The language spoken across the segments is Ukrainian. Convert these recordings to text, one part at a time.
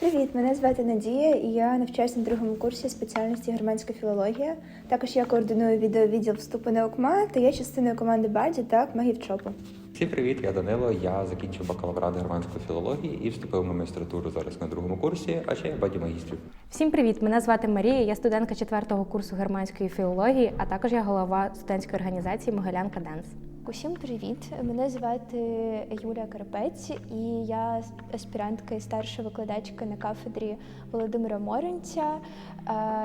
Привіт, мене звати Надія, і я навчаюся на другому курсі спеціальності германська філологія. Також я координую відеовідділ вступу на ОКМА та є частиною команди Баді та Магів ЧОПу. Всім привіт, я Данило. Я закінчив бакалаврат германської філології і вступив на магістратуру зараз на другому курсі, а ще я баді магістрів. Всім привіт! Мене звати Марія. Я студентка четвертого курсу германської філології, а також я голова студентської організації Могилянка Денс. Усім привіт! Мене звати Юлія Карпець, і я аспірантка і старша викладачка на кафедрі Володимира Моренця. Е,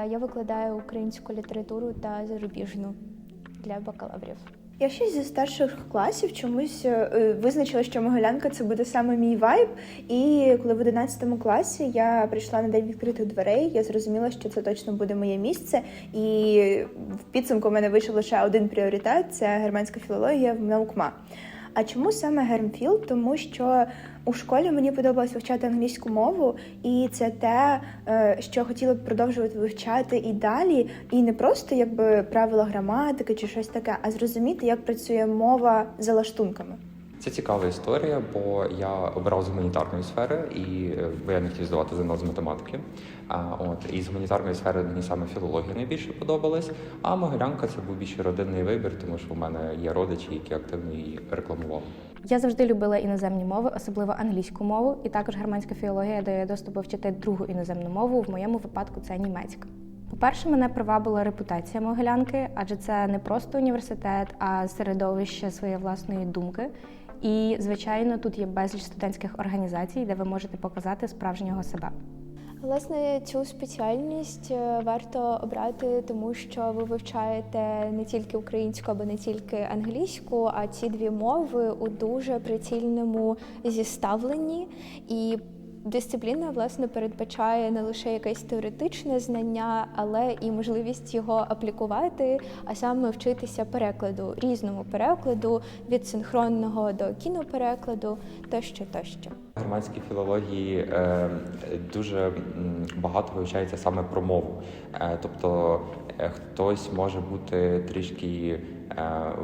Я викладаю українську літературу та зарубіжну для бакалаврів. Я ще зі старших класів чомусь е, визначила, що Могилянка це буде саме мій вайб. І коли в 11 класі я прийшла на день відкритих дверей, я зрозуміла, що це точно буде моє місце. І в підсумку в мене вийшов лише один пріоритет це германська філологія в наукма. А чому саме Гермфіл? Тому що у школі мені подобалось вивчати англійську мову, і це те, е, що хотіла б продовжувати вивчати і далі, і не просто якби правила граматики чи щось таке, а зрозуміти, як працює мова за лаштунками. Це цікава історія, бо я обрав з гуманітарної сфери, і е, бо я не хотів здавати ЗНО з математики. А от і з гуманітарної сфери мені саме філологія найбільше подобалась. А Могилянка це був більше родинний вибір, тому що в мене є родичі, які активно її рекламували. Я завжди любила іноземні мови, особливо англійську мову, і також германська філологія дає доступ вчити другу іноземну мову. В моєму випадку це німецька. По-перше, мене привабила репутація Могилянки, адже це не просто університет, а середовище своєї власної думки. І, звичайно, тут є безліч студентських організацій, де ви можете показати справжнього себе. Власне, цю спеціальність е, варто обрати, тому що ви вивчаєте не тільки українську або не тільки англійську, а ці дві мови у дуже прицільному зіставленні. І дисципліна власне передбачає не лише якесь теоретичне знання, але і можливість його аплікувати, а саме вчитися перекладу, різному перекладу від синхронного до кіноперекладу тощо тощо. Германській філології е, дуже багато вивчається саме про мову. Е, тобто е, хтось може бути трішки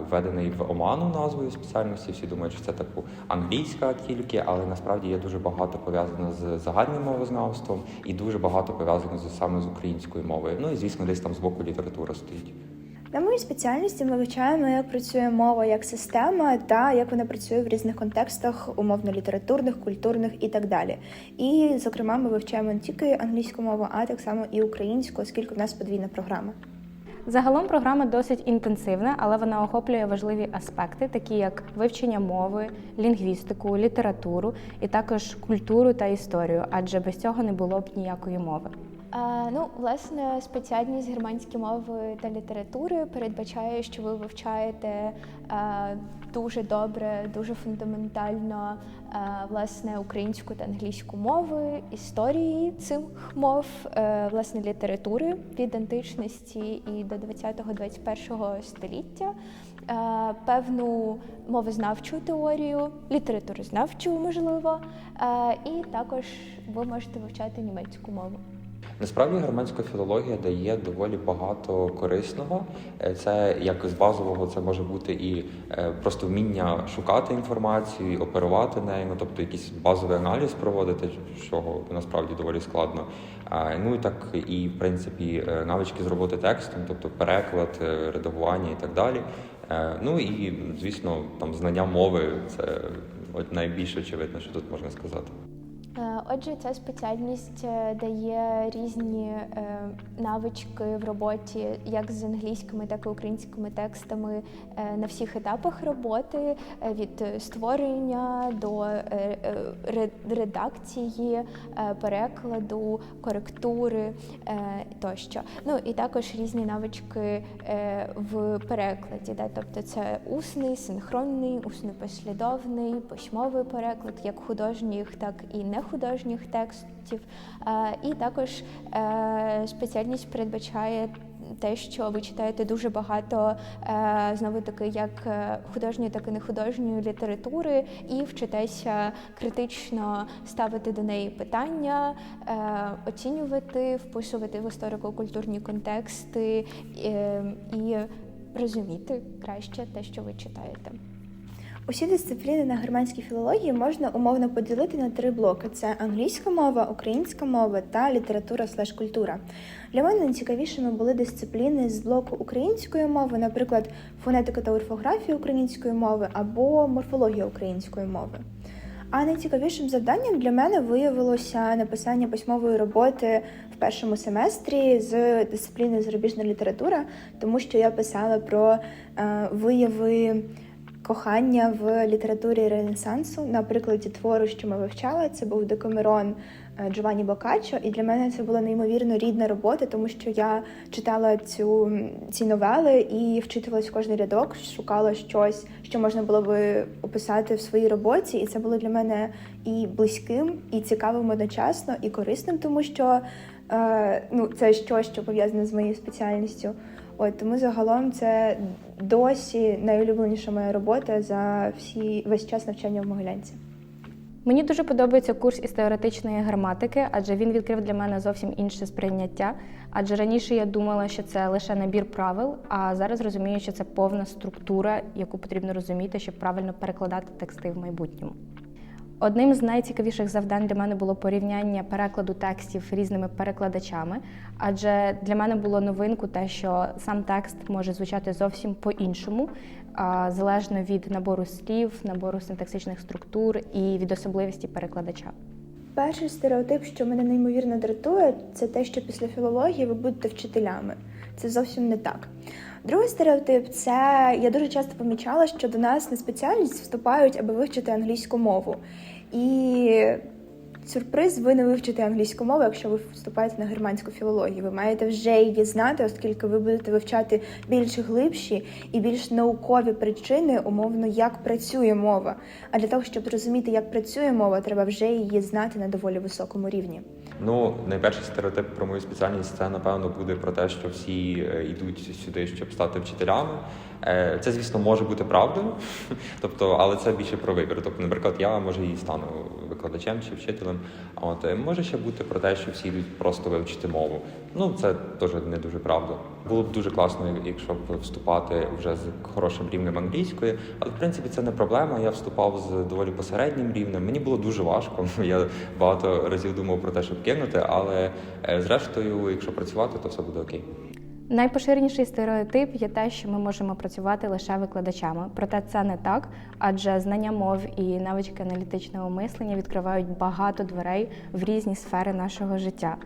введений в оману назвою спеціальності. Всі думають, що це типу англійська тільки, але насправді є дуже багато пов'язано з загальним мовознавством і дуже багато пов'язано з саме з українською мовою. Ну і звісно, десь там з боку література стоїть. На моїй спеціальності ми вивчаємо, як працює мова як система та як вона працює в різних контекстах, умовно-літературних, культурних і так далі. І, зокрема, ми вивчаємо не тільки англійську мову, а так само і українську, оскільки в нас подвійна програма. Загалом програма досить інтенсивна, але вона охоплює важливі аспекти, такі як вивчення мови, лінгвістику, літературу і також культуру та історію, адже без цього не було б ніякої мови. Ну, власне, спеціальність германські мови та літератури передбачає, що ви вивчаєте дуже добре, дуже фундаментально власне українську та англійську мови, історії цих мов, е, власне, літератури від античності і до 20-21 століття. Певну мовознавчу теорію, літературознавчу, можливо, і також ви можете вивчати німецьку мову. Насправді громадська філологія дає доволі багато корисного. Е, Це як з базового, це може бути і е, просто вміння шукати інформацію, оперувати нею, ну, тобто якийсь базовий аналіз проводити, що насправді доволі складно. Ну і так і в принципі е, навички з роботи текстом, тобто переклад, редагування і так далі. Ну і звісно, там знання мови це найбільш очевидно, що тут можна сказати. Е, Отже, ця спеціальність е, дає різні е, навички в роботі як з англійськими, так і українськими текстами на всіх етапах роботи, від створення до ре- редакції, перекладу, коректури тощо. Ну і також різні навички в перекладі, да? тобто це усний, синхронний, усно-послідовний, письмовий переклад, як художніх, так і нехудожніх текстів. Е, І також е, спеціальність передбачає. Те, що ви читаєте дуже багато е, знову таки як художньої, так і нехудожньої літератури, і вчитеся критично ставити до неї питання, оцінювати, вписувати в історико-культурні контексти і розуміти краще те, що ви читаєте. Усі дисципліни на германській філології можна умовно поділити на три блоки: це англійська мова, українська мова та література слеш культура. Для мене найцікавішими були дисципліни з блоку української мови, наприклад, фонетика та орфографія української мови або морфологія української мови. А найцікавішим завданням для мене виявилося написання письмової роботи в першому семестрі з дисципліни зарубіжна література, тому що я писала про е, вияви кохання в літературі Ренесансу. На прикладі твору, що ми вивчали, це був Декамерон е, Джованні Бокаччо, і для мене це була неймовірно рідна робота, тому що я читала цю ці новели і вчитувалась в кожний рядок, шукала щось, що можна було би описати в своїй роботі, і це було для мене і близьким, і цікавим одночасно, і корисним, тому що е, ну це щось, що пов'язане з моєю спеціальністю. От тому загалом це досі найулюбленіша моя робота за всі весь час навчання в Могилянці. Мені дуже подобається курс із теоретичної граматики, адже він відкрив для мене зовсім інше сприйняття. Адже раніше я думала, що це лише набір правил, а зараз розумію, що це повна структура, яку потрібно розуміти, щоб правильно перекладати тексти в майбутньому. Одним з найцікавіших завдань для мене було порівняння перекладу текстів різними перекладачами, адже для мене було новинку те, що сам текст може звучати зовсім по-іншому, залежно від набору слів, набору синтаксичних структур і від особливості перекладача. Перший стереотип, що мене неймовірно дратує, це те, що після філології ви будете вчителями. Це зовсім не так. Другий стереотип це я дуже часто помічала, що до нас на спеціальність вступають, аби вивчити англійську мову. І сюрприз, ви не вивчите англійську мову, якщо ви вступаєте на германську філологію. Ви маєте вже її знати, оскільки ви будете вивчати більш глибші і більш наукові причини, умовно, як працює мова. А для того, щоб зрозуміти, як працює мова, треба вже її знати на доволі високому рівні. Ну, найперший стереотип про мою спеціальність це напевно буде про те, що всі е, йдуть сюди, щоб стати вчителями. Е, Це, звісно, може бути правдою, тобто, але це більше про вибір. Тобто, наприклад, я може і стану викладачем чи вчителем. А от е, може ще бути про те, що всі йдуть просто вивчити мову. Ну це теж не дуже правда. Було б дуже класно, якщо б вступати вже з хорошим рівнем англійської, але в принципі це не проблема. Я вступав з доволі посереднім рівнем. Мені було дуже важко. Я багато разів думав про те, щоб кинути, але е, зрештою, якщо працювати, то все буде окей. Найпоширеніший стереотип є те, що ми можемо працювати лише викладачами. Проте це не так, адже знання мов і навички аналітичного мислення відкривають багато дверей в різні сфери нашого життя.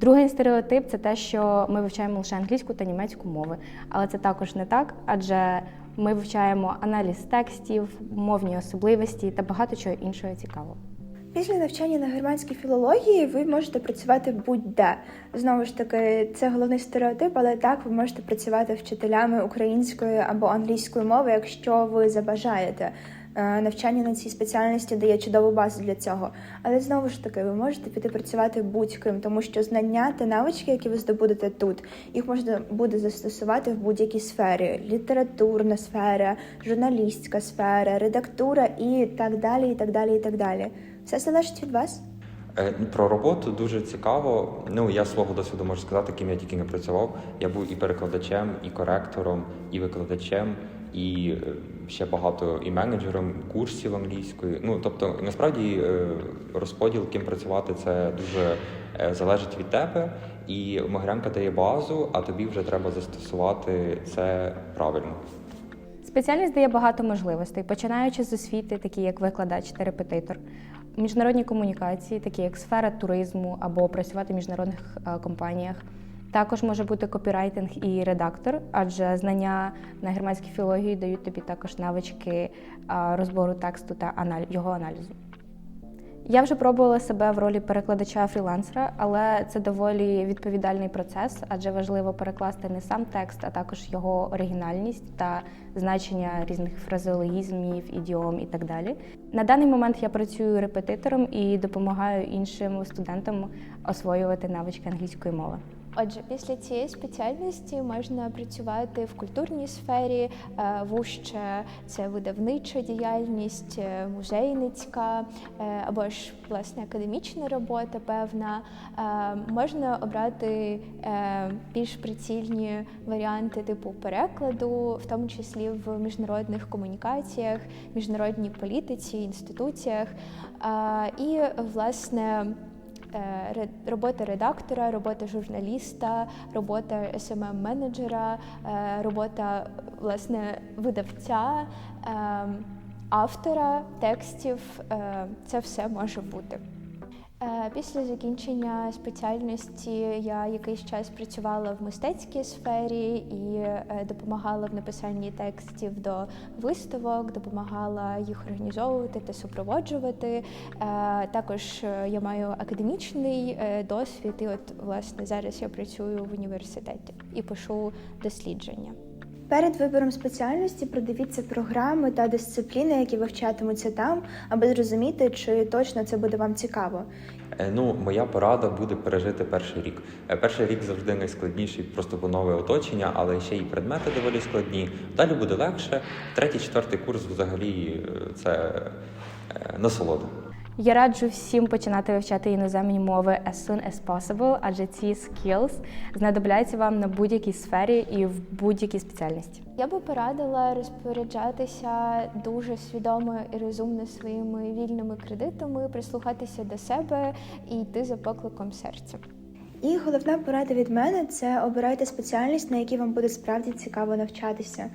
Другий стереотип це те, що ми вивчаємо лише англійську та німецьку мови, але це також не так, адже ми вивчаємо аналіз текстів, мовні особливості та багато чого іншого цікавого. Після навчання на германській філології ви можете працювати будь-де. Знову ж таки, це головний стереотип, але так ви можете працювати вчителями української або англійської мови, якщо ви забажаєте. Е, Навчання на цій спеціальності дає чудову базу для цього. Але знову ж таки, ви можете піти працювати будь-ким, тому що знання та навички, які ви здобудете тут, їх можна буде застосувати в будь-якій сфері: літературна сфера, журналістська сфера, редактура і так далі. І так далі, і так далі. Все залежить від вас. Е, Про роботу дуже цікаво. Ну я свого досвіду можу сказати, ким я тільки не працював. Я був і перекладачем, і коректором, і викладачем, і е, ще багато і менеджером курсів англійської. Ну тобто, насправді е, розподіл, ким працювати, це дуже е, залежить від тебе. І Могилянка дає базу, а тобі вже треба застосувати це правильно. Спеціальність дає багато можливостей, починаючи з освіти, такі як викладач та репетитор, міжнародні комунікації, такі як сфера туризму або працювати в міжнародних компаніях. Також може бути копірайтинг і редактор, адже знання на германській філології дають тобі також навички е, розбору тексту та його аналізу. Я вже пробувала себе в ролі перекладача фрілансера, але це доволі відповідальний процес, адже важливо перекласти не сам текст, а також його оригінальність та значення різних фразеологізмів, ідіом і так далі. На даний момент я працюю репетитором і допомагаю іншим студентам освоювати навички англійської мови. Отже, після цієї спеціальності можна працювати в культурній сфері, е, вужче це видавнича діяльність, е, музейницька е, або ж власне академічна робота. Певна можна обрати більш прицільні варіанти типу перекладу, в тому числі в міжнародних комунікаціях, міжнародній політиці, інституціях і власне. Е, Робота редактора, робота журналіста, робота smm менеджера е, робота власне видавця, е, автора текстів. е, Це все може бути. Е, Після закінчення спеціальності я якийсь час працювала в мистецькій сфері і е, допомагала в написанні текстів до виставок, допомагала їх організовувати та супроводжувати. Е, Також я маю академічний досвід, і от власне зараз я працюю в університеті і пишу дослідження. Перед вибором спеціальності продивіться програми та дисципліни, які вивчатимуться там, аби зрозуміти, чи точно це буде вам цікаво. Е, Ну, моя порада буде пережити перший рік. Е, Перший рік завжди найскладніший, просто бо нове оточення, але ще й предмети доволі складні. Далі буде легше. Третій, четвертий курс взагалі е, це насолода. Я раджу всім починати вивчати іноземні мови as soon as possible, адже ці skills знадобляться вам на будь-якій сфері і в будь-якій спеціальності. Я би порадила розпоряджатися дуже свідомо і розумно своїми вільними кредитами, прислухатися до себе і йти за покликом серця. І головна порада від мене це обирайте спеціальність, на якій вам буде справді цікаво навчатися.